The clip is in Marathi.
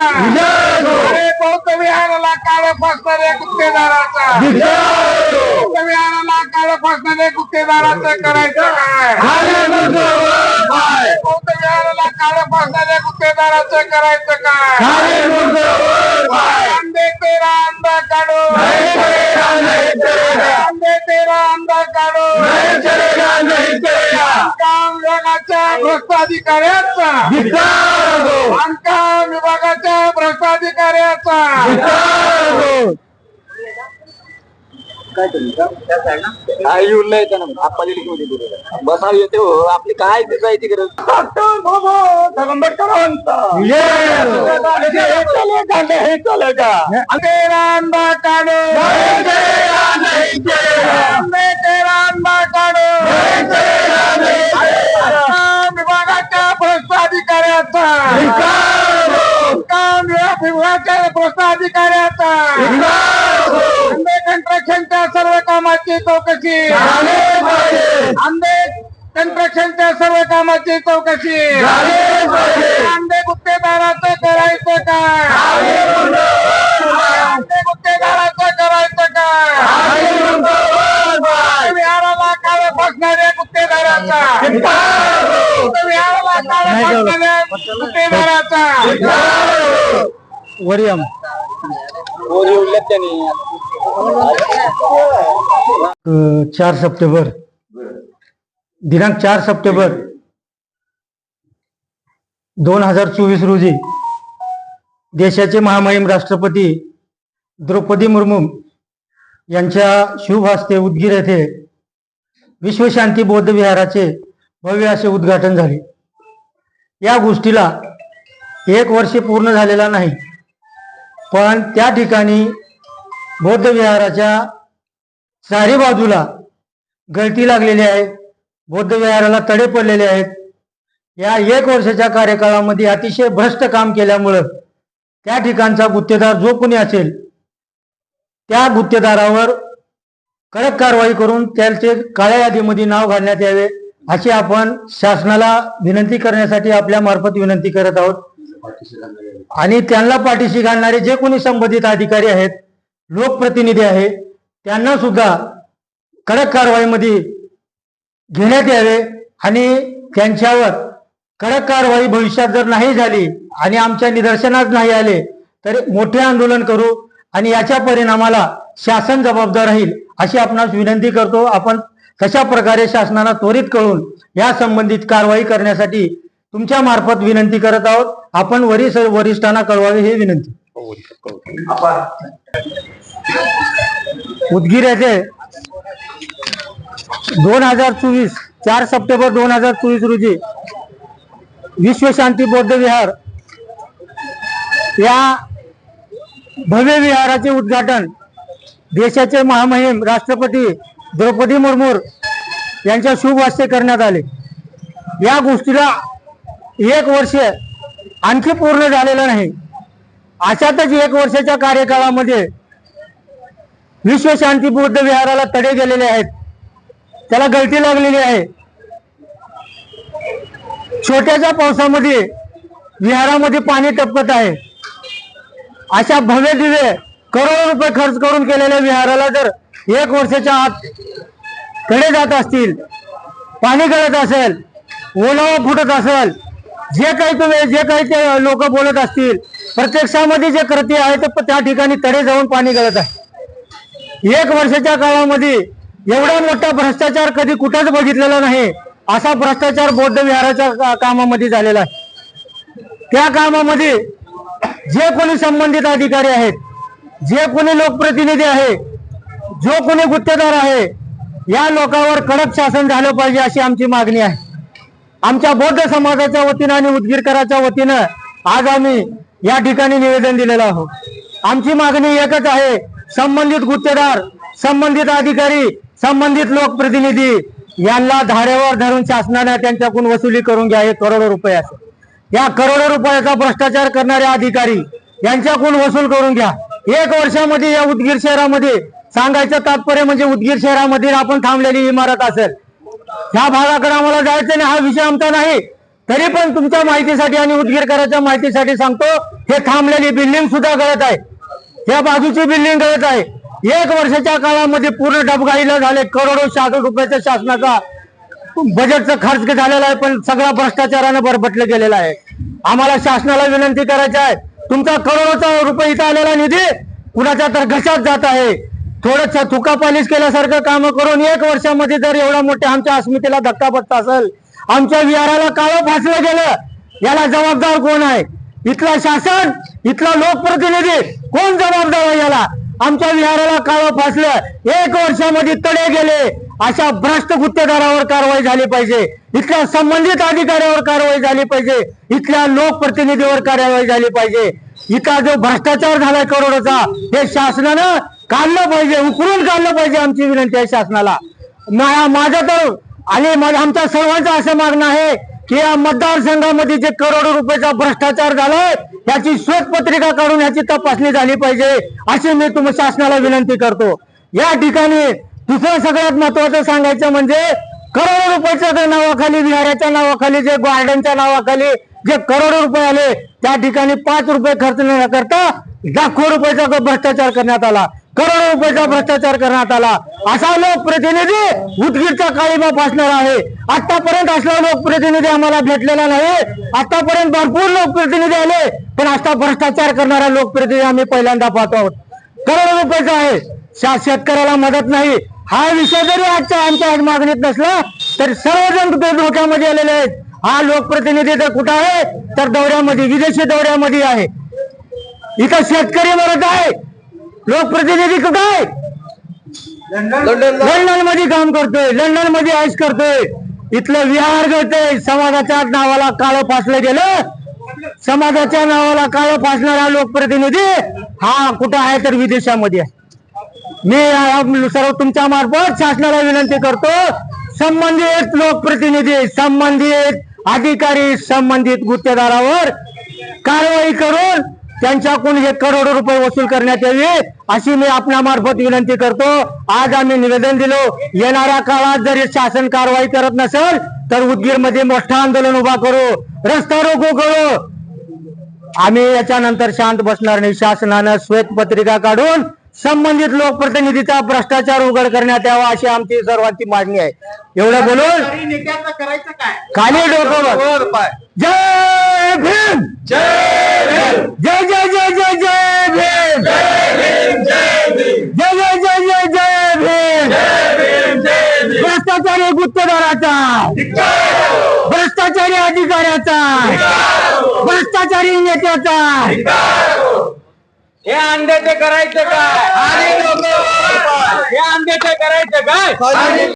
अरे बौद्ध विहाराला काळ फसणाऱ्या गुत्तेदाराचा बौद्ध विहाराला काळ फसणाऱ्या गुत्तेदाराचं करायचं काय? बौद्ध विहाराला काळ फसणाऱ्या गुत्तेदाराचं करायचं काय? अंधे तेरा अंधा काढो. अंधे तेरा अंधा काढो. बांधकाम विभागाच्या भ्रष्ट अधिकाऱ्याचा बांधकाम विभागाच्या भ्रष्ट अधिकाऱ्याचा बसा येते हो. आपली काय जायची गरज तेरा अंधा काढो. विभागाच्या भ्रष्ट अधिकाऱ्याचा. अंधे कंस्ट्रक्शनच्या सर्व कामाची चौकशी. अंधे कंस्ट्रक्शनच्या सर्व कामाची चौकशी. अंधे गुत्तेदाराचं करायचं काय? अंधे गुत्तेदाराचं करायचं काय? विहाराला काळ फसणाऱ्या गुत्तेदाराचा. विहाराला काळ फसणाऱ्या गुत्तेदाराचा. वरियम. चार सप्टेंबर. दिनांक चार सप्टेंबर. दोन हजार चोवीस रोजी देशाचे महामहिम राष्ट्रपती द्रौपदी मुर्मू यांच्या शुभ हस्ते उदगीर येथे विश्वशांती बौद्ध विहाराचे भव्य असे उद्घाटन झाले. या गोष्टीला एक वर्ष पूर्ण झालेला नाही. पण त्या ठिकाणी बौद्ध विहाराच्या चारी बाजूला गळती लागलेली आहे. बौद्ध विहाराला तडे पडलेले आहेत. या एक वर्षाच्या कार्यकाळामध्ये अतिशय भ्रष्ट काम केल्यामुळं त्या ठिकाणचा गुत्तेदार जो कोणी असेल त्या गुत्तेदारावर कडक कारवाई करून त्याचे काळ्या यादीमध्ये नाव घालण्यात यावे अशी आपण शासनाला विनंती करण्यासाठी आपल्या मार्फत विनंती करत आहोत. आणि त्यांना पाठीशी घालणारे जे कोणी संबंधित अधिकारी आहेत लोकप्रतिनिधी आहे त्यांना सुद्धा कडक कारवाईमध्ये घेण्यात यावे आणि त्यांच्यावर कडक कारवाई भविष्यात जर नाही झाली आणि आमच्या निदर्शनात नाही आले तर मोठे आंदोलन करू आणि याच्या परिणामाला शासन जबाबदार राहील अशी आपणास विनंती करतो. आपण कशा प्रकारे शासनाला त्वरित कळून या संबंधित कारवाई करण्यासाठी तुमच्या मार्फत विनंती करत आहोत. आपण वरिष्ठ वरिष्ठांना कळवावे हे विनंती. उदगीर दोन हजार चोवीस चार सप्टेंबर दोन हजार चोवीस रोजी विश्व शांती बौद्ध विहार या भव्य विहाराचे उद्घाटन देशाचे महामहिम राष्ट्रपती द्रौपदी मुर्मू यांच्या शुभ करण्यात आले. या गोष्टीला एक वर्ष आणखी पूर्ण झालेलं नाही. अशातच एक वर्षाच्या कार्यकाळामध्ये विश्वशांती बौद्ध विहाराला तडे गेलेले आहेत. त्याला गळती लागलेली आहे. छोट्याच्या पावसामध्ये विहारामध्ये पाणी टपकत आहे. अशा भव्य दिवे करोडो रुपये खर्च करून केलेल्या विहाराला जर एक वर्षाच्या आत तडे जात असतील पाणी गळत असेल ओलावा फुटत असेल जे काही तुम्ही जे काही ते लोक बोलत असतील प्रत्यक्षामध्ये जे कृती आहे ते त्या ठिकाणी तडे जाऊन पाणी गळत आहे. एक वर्षाच्या काळामध्ये एवढा मोठा भ्रष्टाचार कधी कुठंच बघितलेला नाही असा भ्रष्टाचार बौद्ध विहाराच्या कामामध्ये झालेला आहे. त्या कामामध्ये जे कोणी संबंधित अधिकारी आहेत जे कोणी लोकप्रतिनिधी आहे जो कोणी गुत्तेदार आहे या लोकांवर कडक शासन झालं पाहिजे अशी आमची मागणी आहे. आमच्या बौद्ध समाजाच्या वतीनं आणि उदगीरकराच्या वतीनं आज आम्ही या ठिकाणी निवेदन दिलेलं आहोत आमची मागणी एकच आहे संबंधित गुत्तेदार संबंधित अधिकारी संबंधित लोकप्रतिनिधी यांना धारेवर धरून शासनाने त्यांच्याकडून वसुली करून घ्या हे करोडो रुपये असं. या करोडो रुपयाचा भ्रष्टाचार करणारे अधिकारी यांच्याकडून वसूल करून घ्या. एक वर्षामध्ये या उदगीर शहरामध्ये सांगायचं तात्पर्य म्हणजे उदगीर शहरामध्ये आपण थांबलेली इमारत असेल ह्या भागाकडे आम्हाला जायचं नाही हा विषय आमचा नाही. तरी पण तुमच्या माहितीसाठी आणि उदगीरकराच्या माहितीसाठी सांगतो हे थांबलेली बिल्डिंग सुद्धा गळत आहे. या बाजूची बिल्डिंग गळत आहे. एक वर्षाच्या काळामध्ये पूर्ण डबघाईला झाले करोडो शासक रुपयाच्या शासनाचा बजेटचा खर्च झालेला आहे पण सगळा भ्रष्टाचारानं बरबटलं गेलेला आहे. आम्हाला शासनाला विनंती करायची आहे तुमचा करोडोचा रुपये इथं आलेला निधी कुणाच्या तर घशात जात आहे. थोडंसं थुका पालिश केल्यासारखं काम करून एक वर्षामध्ये जर एवढा मोठ्या आमच्या अस्मितेला धक्का बसत असेल आमच्या विहाराला काळं फासलं गेलं याला जबाबदार कोण आहे? इथला शासन इथला लोकप्रतिनिधी कोण जबाबदार आहे याला? आमच्या विहाराला काळं फासलं एक वर्षामध्ये तडे गेले अशा भ्रष्ट गुत्तेदारावर कारवाई झाली पाहिजे इथल्या संबंधित अधिकाऱ्यावर कारवाई झाली पाहिजे इथल्या लोकप्रतिनिधीवर कारवाई झाली पाहिजे. इथला जो भ्रष्टाचार झालाय करोडचा हे शासनानं काढलं पाहिजे उकरून काढलं पाहिजे आमची विनंती आहे शासनाला. मा- माझं तर आणि आमच्या सर्वांचं असं मागणं आहे की या मतदारसंघामध्ये जे करोडो रुपयाचा भ्रष्टाचार झालाय याची श्वेतपत्रिका काढून याची तपासणी झाली पाहिजे अशी मी तुम्ही शासनाला विनंती करतो. या ठिकाणी दुसरं सगळ्यात महत्वाचं सांगायचं म्हणजे करोडो रुपयाच्या नावाखाली विहाराच्या नावाखाली जे गार्डनच्या नावाखाली जे करोडो रुपये आले त्या ठिकाणी पाच रुपये खर्च न करता लाखो रुपयाचा भ्रष्टाचार करण्यात आला. करोडो रुपयाचा भ्रष्टाचार करण्यात आला? असा लोकप्रतिनिधी उदगीरचा काळीबा फासणार आहे. आतापर्यंत असला लोकप्रतिनिधी आम्हाला भेटलेला नाही. आतापर्यंत भरपूर लोकप्रतिनिधी आले. पण असा भ्रष्टाचार करणारा लोकप्रतिनिधी आम्ही पहिल्यांदा पाहतो आहोत. करोडो रुपयाचा आहे. शेतकऱ्याला मदत नाही. हा विषय जरी आजच्या आमच्या आज मागणीत नसला तरी सर्वजण ते धोक्यामध्ये आलेले आहेत. हा लोकप्रतिनिधी तर कुठं आहे? तर दौऱ्यामध्ये विदेशी दौऱ्यामध्ये आहे. इथं शेतकरी मरत आहे. लोकप्रतिनिधी कुठं आहे? लंडनमध्ये काम करतोय लंडनमध्ये आईस करतोय. इथलं विहार करतोय समाजाच्या नावाला काळं फासलं गेलं. समाजाच्या नावाला काळं फासणारा लोकप्रतिनिधी हा कुठं आहे तर विदेशामध्ये आहे. मी सर्व तुमच्या मार्फत शासनाला विनंती करतो संबंधित लोकप्रतिनिधी संबंधित अधिकारी संबंधित गुत्तेदारावर कारवाई करून त्यांच्याकडून हे करोडो रुपये वसूल करण्यात यावी अशी मी आपल्या मार्फत विनंती करतो. आज आम्ही निवेदन दिलो येणाऱ्या काळात जर शासन कारवाई करत नसेल तर उदगीरमध्ये मोठं आंदोलन उभा करू. रस्ता रोको करू आम्ही याच्यानंतर शांत बसणार नाही. शासनानं श्वेतपत्रिका काढून संबंधित लोकप्रतिनिधीचा भ्रष्टाचार उघड करण्यात यावा अशी आमची सर्वांची मागणी आहे. एवढं बोलून करायचं काय? खाली डोकं जय भीम! जय जय जय जय जय भीम। जय जय जय जय जय भीम। भ्रष्टाचारी गुत्तेदाराचा। भ्रष्टाचारी अधिकाऱ्याचा। भ्ष्टाचारी नेत्याचा। हे अंड्याचे करायचं काय? हे अंड्याचे करायचं काय?